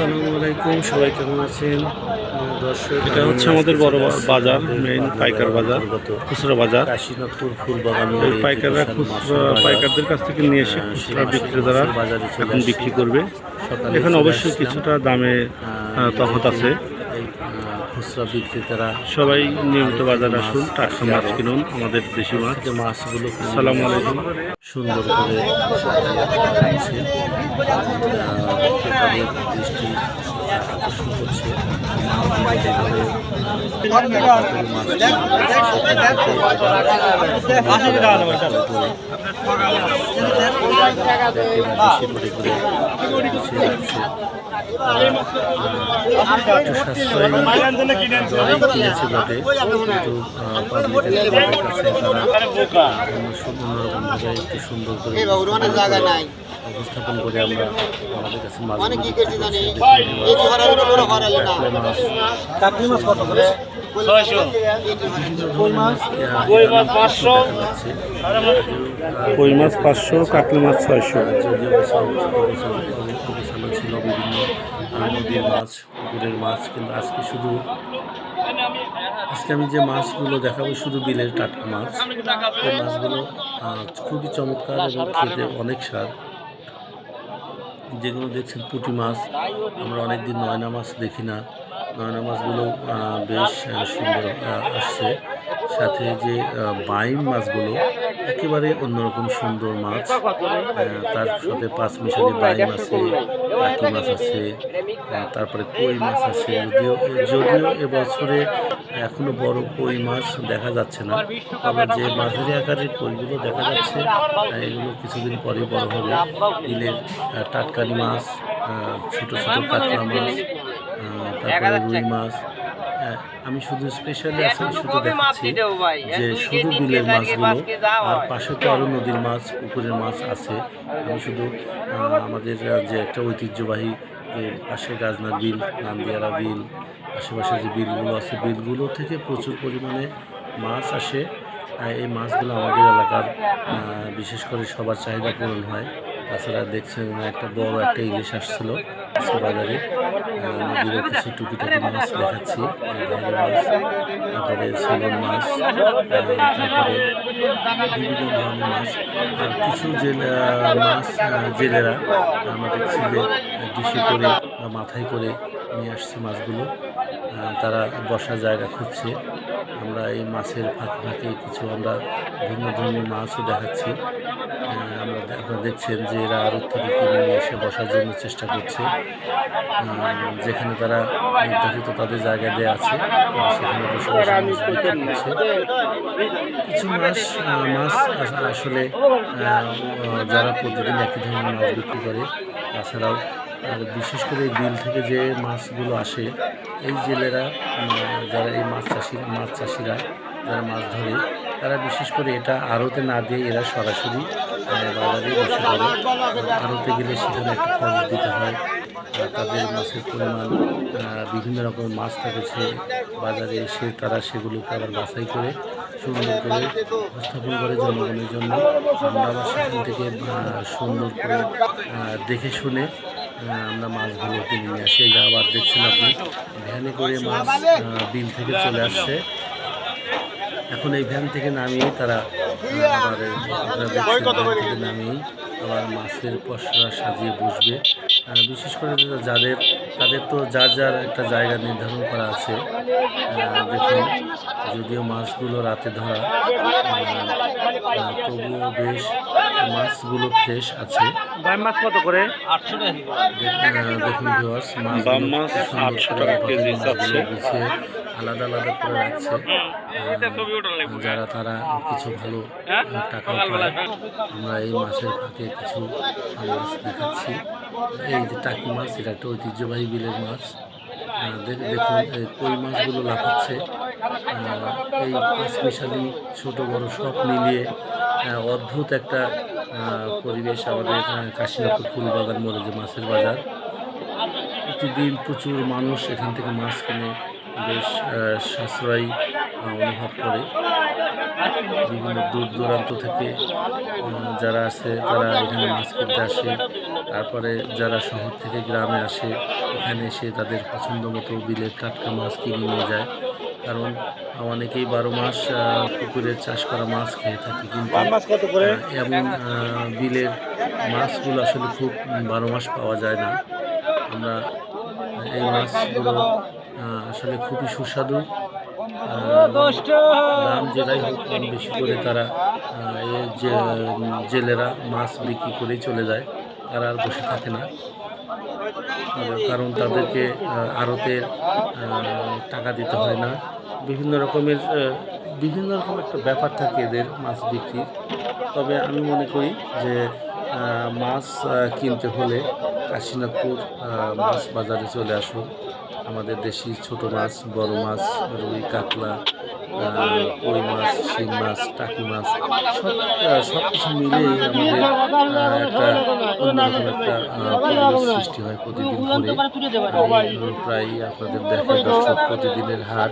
আসসালামু আলাইকুম সবাই কেমন আছেন? দর্শক এটা হচ্ছে আমাদের বড় বাজার, মেইন পাইকার বাজার, খুচরা বাজার। কাশীনাথপুর ফুলবাগান এই পাইকাররা খুচরা পাইকারদের কাছ থেকে নিয়ে এসে খুচরা বিক্রেতারা বাজারে এখন বিক্রি করবে। এখানে অবশ্যই কিছুটা দামে তফাৎ আছে। খুচরা বিক্রেতারা সবাই নিয়মিত বাজার আসুন টাটকা মাছ কিনুন আমাদের দেশি মাছ। যে মাছগুলো সালাম আলাইকুম। সুন্দর করে দৃষ্টি একটু সুন্দর করে উপস্থাপন করে আমরা আমাদের কাছে মাছ মানে কাকলি মাছ। কত করে? কই মাছ? পাঁচশো। কই মাছ পাঁচশো কাকলি মাছ ছয়শো। ছিল বিভিন্ন নদীর মাছ পুকুরের মাছ কিন্তু আজকে শুধু আজকে আমি যে মাছগুলো দেখাবো শুধু বিলের টাটকা মাছ। এই মাছগুলো খুবই চমৎকার এবং খেতে অনেক স্বাদ। যেগুলো দেখছেন পুঁটি মাছ, আমরা অনেকদিন নয়না মাছ দেখি না। নয়না মাছগুলো বেশ সুন্দর আসছে। সাথে যে বাইম মাছগুলো একেবারে অন্যরকম সুন্দর মাছ। তার সাথে পাঁচ মিশালি বাইম আছে টাকি মাছ আছে তারপরে কই মাছ আছে। যদিও যদিও এবছরে এখনও বড় কই মাছ দেখা যাচ্ছে না। আবার যে মাঝারি আকারের কইগুলো দেখা যাচ্ছে এগুলো কিছুদিন পরে বড় হবে। আহ, টাটকানি মাছ ছোট ছোট কাতলা মাছ তারপরে রুই মাছ আমি শুধু স্পেশালি আজকে শুধু দেখাচ্ছি যে শুধু বিলের মাছগুলো আর পাশে তো আরও নদীর মাছ পুকুরের মাছ আছে। আমি শুধু আমাদের যে একটা ঐতিহ্যবাহী পাশে গাজনার বিল নান্দিয়ারা বিল আশেপাশে যে বিলগুলো আছে বিলগুলো থেকে প্রচুর পরিমাণে মাছ আসে। এই মাছগুলো আমাদের এলাকার বিশেষ করে সবার চাহিদা পূরণ হয়। তাছাড়া দেখছেন একটা বড় একটা ইলিশ আসছিল বাজারে। আহ, নদীরও কিছু টুকিটাকি মাছ দেখাচ্ছি ভালো মাছ তারপরে সেলন মাছ তারপরে বিভিন্ন ধরনের মাছ। আর কিছু মাছ জেলেরা আমরা দেখছি যে ডিশে করে বা মাথায় করে নিয়ে আসছে মাছগুলো। তারা বসার জায়গা খুঁজছে। আমরা এই মাছের ফাঁকে ফাঁকে কিছু আমরা ভিন্ন ধরনের মাছও দেখাচ্ছি। আমরা আপনারা দেখছেন যে এরা আরও থেকে কিনে নিয়ে এসে বসার জন্য চেষ্টা করছে। যেখানে তারা নির্ধারিত তাদের জায়গা দেওয়া আছে সেখানে বসে বসে কিছু মাছ মাছ আসলে যারা প্রতিদিন একই ধরনের মাছ বিক্রি করে, তাছাড়াও আর বিশেষ করে এই বিল থেকে যে মাছগুলো আসে, এই জেলেরা যারা এই মাছ চাষি, মাছ চাষিরা যারা মাছ ধরে, তারা বিশেষ করে এটা আড়তে না দিয়ে এরা সরাসরি বাজারে বসে করে আড়তে গেলে সেখানে একটা খরচ দিতে হয়। তাদের মাছের পরিমাণ বিভিন্ন রকমের মাছ থাকেছে বাজারে এসে তারা সেগুলোকে আবার বাছাই করে, সুন্দর করে উপস্থাপন করে জনগণের জন্য। আমরা আবার সেখান থেকে সুন্দর করে দেখে শুনে আমরা মাছগুলো কিনে নিয়ে আসি। এই যে আবার দেখছেন আপনি ভ্যানে করে মাছ বিল থেকে চলে আসছে। এখন এই ভ্যান থেকে নামিয়ে তারা আবার নামিয়েই আবার মাছের পসরা সাজিয়ে বসবে। বিশেষ করে যাদের তাদের তো যার যার একটা জায়গা নির্ধারণ করা আছে দেখুন যদিও মাছগুলো রাতে ধরা তবুও বেশ মাছগুলো ফ্রেশ আছে। বাইম মাছ কত করে? দেখুন বাম মাছ 800 টাকা কেজি। গুছিয়ে আলাদা আলাদা করে রাখছে। যারা তারা কিছু ভালো টাকা পায় আমরা এই মাছের ফাঁকে কিছু মাছ দেখাচ্ছি। এই যে টাকি মাছ এটা একটা ঐতিহ্যবাহী বিলের মাছ। দেখুন এই কই মাছগুলো লাফাচ্ছে। এই পাঁচ মিশালি ছোট বড় সব মিলিয়ে অদ্ভুত একটা পরিবেশ আমাদের কাশীনাথপুর ফুলবাগান মোড়ে যে মাছের বাজার। প্রতিদিন প্রচুর মানুষ এখান থেকে মাছ কিনে বেশ সাশ্রয়ী অনুভব করে। বিভিন্ন দূর দূরান্ত থেকে যারা আছে তারা এখানে মাছ কিনতে আসে। তারপরে যারা শহর থেকে গ্রামে আসে এখানে এসে তাদের পছন্দ মতো বিলের টাটকা মাছ কিনে নিয়ে যায়। কারণ অনেকেই বারো মাস পুকুরের চাষ করা মাছ খেয়ে থাকে কিন্তু এমন বিলের মাছগুলো আসলে খুব বারো মাস পাওয়া যায় না। আমরা এই মাছগুলো আসলে খুবই সুস্বাদু। দাম যেটাই হোক, কম বেশি করে তারা যে জেলেরা মাছ বিক্রি করেই চলে যায়। তারা আর বসে থাকে না। কারণ তাদেরকে আড়তের টাকা দিতে হয় না। বিভিন্ন রকমের বিভিন্ন রকম একটা ব্যাপার থাকে এদের মাছ বিক্রির। তবে আমি মনে করি যে মাছ কিনতে হলে কাশীনাথপুর মাছ বাজারে চলে আসুন। আমাদের দেশি ছোট মাছ, বড় মাছ, রুই, কাতলা কই মাছ, শিং মাছ, টাকি মাছ, সব সব কিছু মিলেই আমাদের একটা অন্যরকম একটা সৃষ্টি হয় প্রতিদিন করে প্রায় আপনাদের দেখা দর্শক প্রতিদিনের হাট।